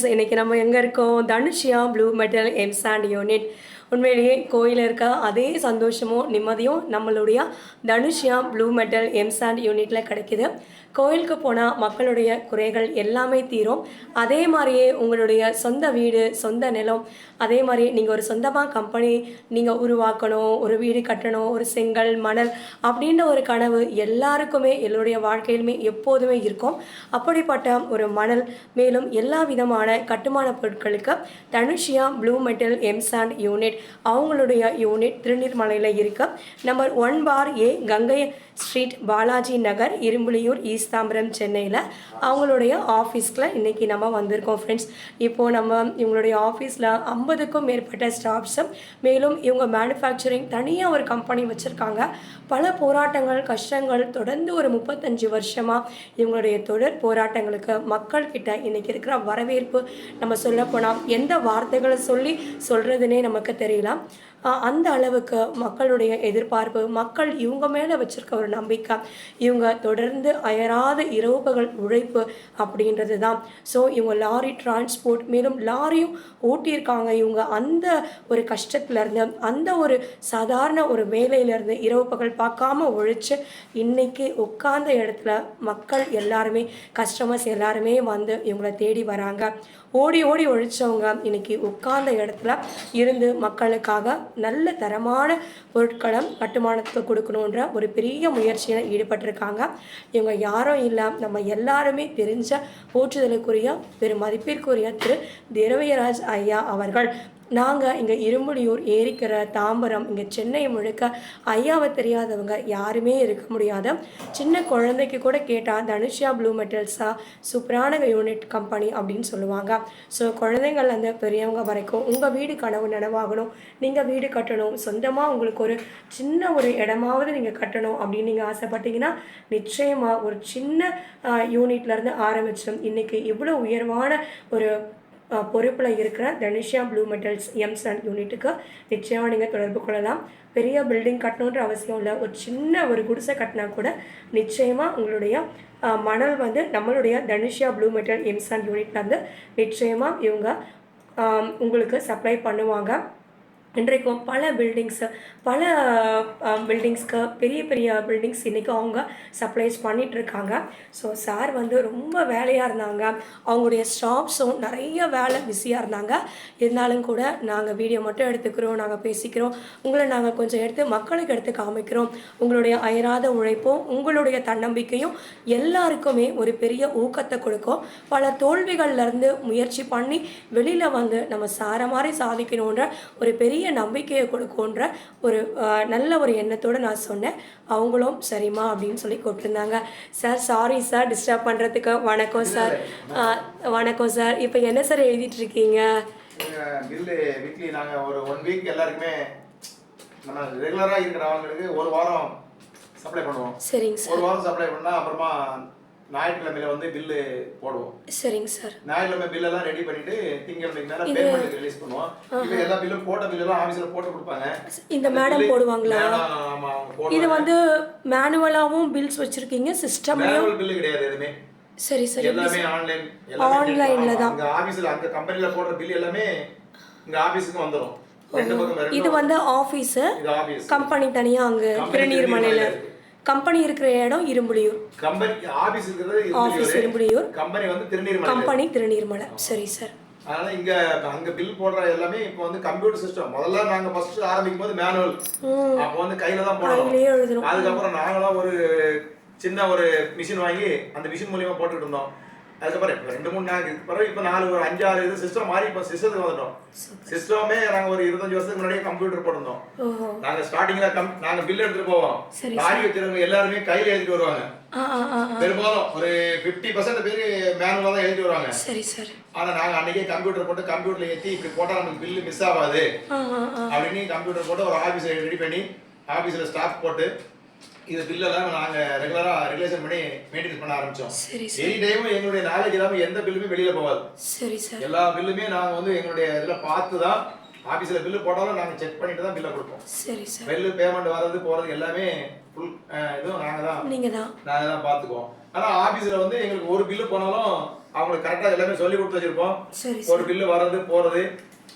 Friends இன்றைக்கி நம்ம எங்கே இருக்கோம்? Dhanushiya blue metal and unit உண்மையிலேயே கோயிலில் இருக்க அதே சந்தோஷமும் நிம்மதியும் நம்மளுடைய தனுஷியா ப்ளூ மெட்டல் எம்சாண்ட் யூனிட்டில் கிடைக்குது. கோயிலுக்கு போனால் மக்களுடைய குறைகள் எல்லாமே தீரும். அதே மாதிரியே உங்களுடைய சொந்த வீடு சொந்த நிலம் அதே மாதிரி நீங்கள் ஒரு சொந்தமாக கம்பெனி நீங்கள் உருவாக்கணும் ஒரு வீடு கட்டணும் ஒரு செங்கல் மணல் அப்படின்ற ஒரு கனவு எல்லாருக்குமே எல்லோருடைய வாழ்க்கையிலுமே எப்போதுமே இருக்கும். அப்படிப்பட்ட ஒரு மணல் மேலும் எல்லா விதமான கட்டுமான பொருட்களுக்கு Dhanushiya blue metal M sand unit அவங்களுடைய யூனிட் திருநீர்மலையில் இருக்கு. நம்பர் ஒன் பார் ஏ கங்கை ஸ்ட்ரீட் பாலாஜி நகர் இரும்புலியூர் ஈஸ்தாம்பரம் சென்னையில். அவங்களுடைய ஆஃபீஸ்க்கில் இன்றைக்கி நம்ம வந்திருக்கோம் ஃப்ரெண்ட்ஸ் இப்போது நம்ம இவங்களுடைய ஆஃபீஸில் ஐம்பதுக்கும் மேற்பட்ட ஸ்டாஃப்ஸும் மேலும் இவங்க மேனுஃபேக்சரிங் தனியாக ஒரு கம்பெனி வச்சுருக்காங்க. பல போராட்டங்கள் கஷ்டங்கள் தொடர்ந்து ஒரு முப்பத்தஞ்சு வருஷமாக இவங்களுடைய தொடர் போராட்டங்களுக்கு மக்கள்கிட்ட இன்றைக்கி இருக்கிற வரவேற்பு. நம்ம சொல்லப்போனால் எந்த வார்த்தைகளை சொல்லி சொல்கிறதுனே நமக்கு தெரியும் de. அந்த அளவுக்கு மக்களுடைய எதிர்பார்ப்பு மக்கள் இவங்க மேலே வச்சிருக்க ஒரு நம்பிக்கை இவங்க தொடர்ந்து அயராத இரவு பகல் உழைப்பு அப்படின்றது தான் ஸோ இவங்க லாரி டிரான்ஸ்போர்ட் மேலும் லாரியும் ஓட்டியிருக்காங்க. இவங்க அந்த ஒரு கஷ்டத்துலேருந்து அந்த ஒரு சாதாரண ஒரு வேலையிலேருந்து இரவு பகல் பார்க்காம ஒழிச்சு இன்னைக்கு உட்கார்ந்த இடத்துல மக்கள் எல்லாருமே கஸ்டமர்ஸ் எல்லாருமே வந்து இவங்களை தேடி வராங்க. ஓடி ஓடி ஒழிச்சவங்க இன்னைக்கு உட்கார்ந்த இடத்துல இருந்து மக்களுக்காக நல்ல தரமான பொருட்களை கட்டுமானத்துக்கு கொடுக்கணுன்ற ஒரு பெரிய முயற்சியில் ஈடுபட்டிருக்காங்க. இவங்க யாரும் இல்லை நம்ம எல்லாருமே தெரிஞ்ச போற்றுதலுக்குரிய பெரும் மதிப்பிற்குரிய திரு திரவியராஜ் ஐயா அவர்கள். நாங்கள் இங்கே இரும்புலியூர் ஏரிக்கிற தாம்பரம் இங்கே சென்னை முழுக்க ஐயாவை தெரியாதவங்க யாருமே இருக்க முடியாது சின்ன குழந்தைக்கு கூட கேட்டால் தனுஷியா ப்ளூ மெட்டல்ஸா சூப்பரான யூனிட் கம்பெனி அப்படின்னு சொல்லுவாங்க. ஸோ குழந்தைங்கள் அந்த பெரியவங்க வரைக்கும் உங்கள் வீடு கனவு நனவாகணும் நீங்கள் வீடு கட்டணும் சொந்தமாக உங்களுக்கு ஒரு சின்ன ஒரு இடமாவது நீங்கள் கட்டணும் அப்படின்னு நீங்கள் ஆசைப்பட்டீங்கன்னா நிச்சயமாக ஒரு சின்ன யூனிட்லேருந்து ஆரம்பிச்சு இன்னைக்கு இவ்வளோ உயர்வான ஒரு பொறுப்பில் இருக்கிற தனுஷியா ப்ளூ மெட்டல்ஸ் எம்சன் யூனிட்டுக்கு நிச்சயமாக நீங்கள் தொடர்பு கொள்ளலாம். பெரிய பில்டிங் கட்டணுன்ற அவசியம் இல்லை. ஒரு சின்ன ஒரு குடிசை கட்டினா கூட நிச்சயமாக உங்களுடைய மணல் வந்து நம்மளுடைய Dhanushiya blue metal M sand யூனிட்லேருந்து நிச்சயமாக இவங்க உங்களுக்கு சப்ளை பண்ணுவாங்க. இன்றைக்கும் பல பில்டிங்ஸு பல பில்டிங்ஸ்க்கு பெரிய பெரிய பில்டிங்ஸ் இன்றைக்கும் அவங்க சப்ளைஸ் பண்ணிகிட்ருக்காங்க ஸோ சார் வந்து ரொம்ப வேலையாக இருந்தாங்க. அவங்களுடைய ஸ்டாஃப்ஸும் நிறைய வேலை பிஸியாக இருந்தாங்க. இருந்தாலும் கூட நாங்கள் வீடியோ மட்டும் எடுத்துக்கிறோம் நாங்கள் பேசிக்கிறோம். உங்களை நாங்கள் கொஞ்சம் எடுத்து மக்களுக்கு எடுத்து காமிக்கிறோம். உங்களுடைய அயராத உழைப்பும் உங்களுடைய தன்னம்பிக்கையும் எல்லாருக்குமே ஒரு பெரிய ஊக்கத்தை கொடுக்கும். பல தோல்விகள்லேருந்து முயற்சி பண்ணி வெளியில் வந்து நம்ம சார மாதிரி சாதிக்கணுன்ற ஒரு பெரிய நம்பிக்கையை கொடுக்குன்ற ஒரு நல்ல ஒரு எண்ணத்தோடு நான் சொன்னேன். அவங்களும் சரிம்மா அப்படின்னு சொல்லி கூப்பிட்டுருந்தாங்க. சார் சாரி சார் டிஸ்டர்ப் பண்ணுறதுக்கு வணக்கம் சார் வணக்கம் சார் இப்போ என்ன சார் எழுதிட்டு இருக்கீங்க பில்லு வீக்லி நாங்கள் ஒரு ஒன் வீக் எல்லாருக்குமே நம்ம ரெகுலராக இருக்கிறவங்களுக்கு ஒரு வாரம் சப்ளை பண்ணுவோம். சரிங்க சார் ஒரு வாரம் சப்ளை பண்ணால் அப்புறமா ஞாயிற்றுக்கிழமையில வந்து பில்லு போடுவோம். சரிங்க சார். ஞாயிற்றுக்கிழமை பில்லெல்லாம் ரெடி பண்ணிட்டு திங்கக்கிழமைக்கு மேலே பேமெண்ட் ரிலீஸ் பண்ணுவோம். இப்போ எல்லா பில்லும் போட்ட பில்லெல்லாம் ஆஃபீஸில் போட்டு கொடுப்பாங்க. இந்த மேடம் போடுவாங்களா? ஆமா இது வந்து மேனுவலாகவும் பில்ஸ் வச்சுருக்கீங்க சிஸ்டம்லையும் மேனுவல் பில்லு கிடையாது எதுவுமே. சரி சரி. எல்லாமே ஆன்லைன் Online-ல தான். அங்க ஆபீஸ்ல அங்க கம்பெனில போடுற பில் எல்லாமே இங்க ஆபீஸ்க்கு வந்துரும். இது வந்து இது ஆபீஸ் கம்பெனி தனியாக அங்கே திருநீர்மலையில? கம்பெனி இருக்கிற இடம் இரும்புலியூர். கம்பெனி ஆபீஸ் இருக்கிறது ஆஃபீஸ் இரும்புலியூர். கம்பெனி வந்து திருநீர்மலை. கம்பெனி திருநீர்மலை. சரி சார். அதனால இங்க அங்க பில் போடுற எல்லாமே இப்போ வந்து கம்ப்யூட்டர் சிஸ்டம் முதல்ல நாங்க ஃபர்ஸ்ட் ஆரம்பிக்கும் போது மேனுவல் அப்போ வந்து கையில தான் போடணும். அதுக்கப்புறம் நாங்களாம் ஒரு சின்ன ஒரு மிஷின் வாங்கி அந்த மிஷின் மூலியமா போட்டுட்டு இருந்தோம். அதுக்கப்புறம் இப்போ ரெண்டு மூணு நாள் பிறகு இப்போ நாலு ஒரு அஞ்சாறு இது சிஸ்டம் மாறி இப்போ சிஸ்டத்துக்கு வந்துட்டோம். சிஸ்டமே நாங்க ஒரு இருபத்தஞ்சு வருஷத்துக்கு முன்னாடியே கம்ப்யூட்டர் போட்டிருந்தோம். ஓஹோ. நாங்க ஸ்டார்டிங்ல கம் நாங்க பில் எடுத்துட்டு போவோம். லாரி வச்சிருக்கவங்க எல்லாருமே கையில எழுதிட்டு வருவாங்க. பெரும்பாலும் ஒரு 50% பர்சன்ட் பேர் மேனுவலாக தான் எழுதிட்டு வருவாங்க. சரி சார். ஆனா நாங்க அன்னைக்கே கம்ப்யூட்டர் போட்டு கம்ப்யூட்டர்ல ஏத்தி இப்படி போட்டா நமக்கு பில்லு மிஸ் ஆகாது. அப்படின்னு கம்ப்யூட்டர் போட்டு ஒரு ஆபீஸ் ரெடி பண்ணி ஆபீஸ்ல ஸ்டாஃப் போட்டு இது பில்லெல்லாம் நாங்க ரெகுலரா ரெகுலேஷன் பண்ணி மெயின்டைன் பண்ண ஆரம்பிச்சோம். சரி சார். எனி டைமும் எங்களுடைய நாலேஜ் இல்லாம எந்த பில்லுமே வெளியில போகாது. சரி சார். எல்லா பில்லுமே நாங்க வந்து எங்களுடைய இதுல பார்த்து தான் ஆபீஸ்ல பில்லு போட்டாலும் நாங்க செக் பண்ணிட்டு தான் பில்லை கொடுப்போம். சரி சார். பில்லு பேமெண்ட் வர்றது போறது எல்லாமே ஃபுல் இதுவும் நாங்க தான். நீங்கள் தான் நாங்க தான் பாத்துக்குவோம் ஆனா ஆபீஸ்ல வந்து எங்களுக்கு ஒரு பில்லு போனாலும் அவங்களுக்கு கரெக்டாக எல்லாமே சொல்லி கொடுத்து வச்சிருப்போம். சரி ஒரு பில்லு வர்றது போறது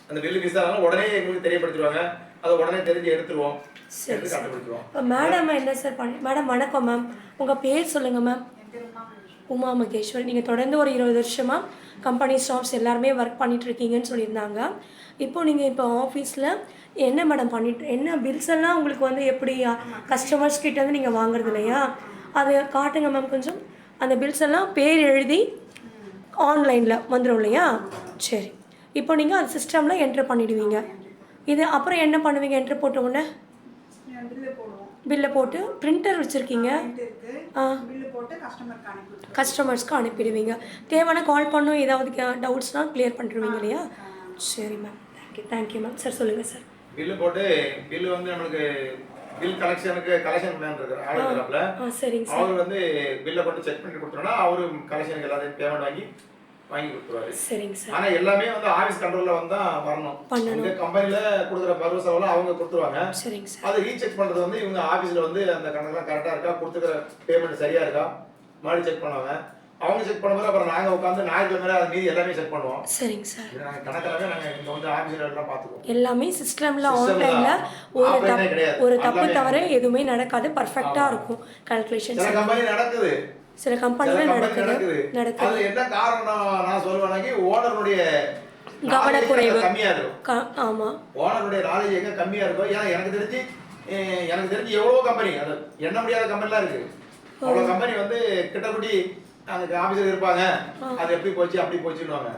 அந்த பில்லு மிஸ் ஆனாலும் உடனே எங்களுக்கு தெரியப்படுத்திடுவாங்க. அதை உடனே தெரிஞ்சு எடுத்துருவோம். சரி, கண்டுபிடிச்சிருவோம். மேடம் என்ன சார் பண்ணி மேடம் வணக்கம் மேம் உங்கள் பேர் சொல்லுங்கள் மேம் உமா மகேஸ்வரி. நீங்கள் தொடர்ந்து ஒரு இருபது வருஷமாக கம்பெனி ஸ்டாஃப்ஸ் எல்லாருமே ஒர்க் பண்ணிட்டு இருக்கீங்கன்னு சொல்லியிருந்தாங்க. இப்போ நீங்கள் இப்போ ஆஃபீஸில் என்ன மேடம் பண்ணிட்டு என்ன பில்ஸ் எல்லாம் உங்களுக்கு வந்து எப்படி கஸ்டமர்ஸ் கிட்ட இருந்து நீங்கள் வாங்குறது இல்லையா? அதை காட்டுங்க மேம் கொஞ்சம். அந்த பில்ஸ் எல்லாம் பேர் எழுதி ஆன்லைனில் வந்துடும் இல்லையா? சரி. இப்போ நீங்கள் அது சிஸ்டமில் என்ட்ரு பண்ணிடுவீங்க. இது அப்புறம் என்ன பண்ணுவீங்க? என்ட்ரு போட்ட உடனே? பில்லு போட்டு பிரிண்டர் வச்சுருக்கீங்க. கஸ்டமர்ஸ்க்கு அனுப்பிடுவீங்க. தேவையான கால் பண்ணும். ஏதாவது டவுட்ஸ்னால் கிளியர் பண்ணிடுவீங்க இல்லையா? சரி ma'am thank you thank you ma'am sir சொல்லுங்கள் சார் பில்லு போட்டு பில்லு வந்து நம்மளுக்கு பில் கலெக்ஷனுக்கு கலெக்ஷன் மேன் இருக்கிற ஆள் இருக்கிறாப்ல ஆ சரிங்க சார் அவர் வந்து பில்லை போட்டு செக் பண்ணி கொடுத்துட்டோம்னா அவரு கலெக்ஷனுக்கு எல்லாத்தையும் பேமெண்ட் வாங்கி வாங்கி கொடுத்துருவாரு. சரிங்க சார். ஆனா எல்லாமே வந்து ஆபீஸ் கண்ட்ரோல்ல வந்தா வரணும். இந்த கம்பெனில கொடுக்குற பருவ செலவுலாம் அவங்க கொடுத்துருவாங்க. சரிங்க சார். அதை ரீசெக் பண்றது வந்து இவங்க ஆபீஸ்ல வந்து அந்த கணக்கெல்லாம் கரெக்டா இருக்கா? கொடுத்துக்கிற பேமெண்ட் சரியா இருக்கா? மறுபடியும் செக் பண்ணுவாங்க. அவங்க செக் பண்ணும்போது அப்புறம் நாங்க உட்காந்து ஞாயிற்றுக்கிழமை அது மீதி எல்லாமே செக் பண்ணுவோம். சரிங்க சார். நாங்க கணக்கெல்லாமே நாங்க இங்க வந்து ஆபீஸ்ல எல்லாம் பாத்துக்குவோம் எல்லாமே சிஸ்டமில் ஆன்லைனில். ஒரு தப்பு. ஒரு தப்பு தவிர எதுவுமே நடக்காது. பர்ஃபெக்டாக இருக்கும். கால்குலேஷன்ஸ் சில கம்பெனி நடக்குது. சில சில கம்பெனியில் கம்பெனி நடக்குது. நடக்குது. என்ன காரணம் நான் சொல்லுவேனாக்கி ஓனருடைய கவனக்குறைவு. கம்மியா இருக்கும்? க ஆமாம் ஓனருடைய நாலேஜ் எங்க கம்மியா இருக்கும் ஏன்னா எனக்கு தெரிஞ்சு எனக்கு தெரிஞ்சு எவ்வளவோ கம்பெனி அது எண்ண முடியாத கம்பெனிலாம் இருக்கு. அவ்வளோ கம்பெனி வந்து கிட்டக்குடி அங்க ஆபீஸ்ல இருப்பாங்க. அது எப்படி போச்சு அப்படி போச்சுன்னுவாங்க.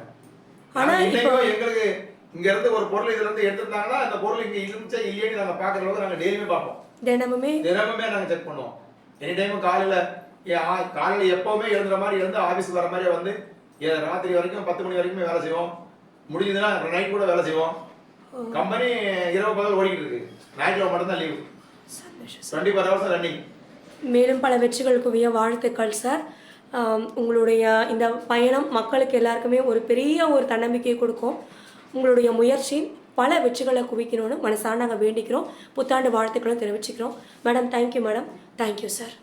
ஆனா ஆனா இப்போ- இன்னைக்கும் எங்களுக்கு இங்க இருந்து ஒரு பொருள் இதுல இருந்து எடுத்திருந்தாங்கன்னா அந்த பொருள் இங்க இருந்துச்சா இல்லையேன்னு நாங்க பாக்குற அளவுக்கு நாங்க டெய்லியுமே பார்ப்போம். தினமுமே தினமுமே நாங்க செக் பண்ணுவோம். எனி டைம் காலையில காலையில எப்பவுமே எழுந்துற மாதிரி எழுந்து ஆபீஸ்க்கு வர மாதிரியே வந்து ராத்திரி வரைக்கும் பத்து மணி வரைக்குமே வேலை செய்வோம். முடிஞ்சதுன்னா நைட் கூட வேலை செய்வோம். கம்பெனி இரவு பகல் ஓடிக்கிட்டு இருக்கு. ஞாயிற்றுக்கிழமை மட்டும்தான் leave twenty four hours running மேலும் பல வெற்றிகள் குவிய வாழ்த்துக்கள் சார் உங்களுடைய இந்த பயணம் மக்களுக்கு எல்லாருக்குமே ஒரு பெரிய ஒரு தன்னம்பிக்கையை கொடுக்கும். உங்களுடைய முயற்சி பல வெற்றிகளை குவிக்கணும்னு மனசார நாங்கள் வேண்டிக்கிறோம். புத்தாண்டு வாழ்த்துக்களும் தெரிவிச்சுக்கிறோம். Madam thank you madam thank you sir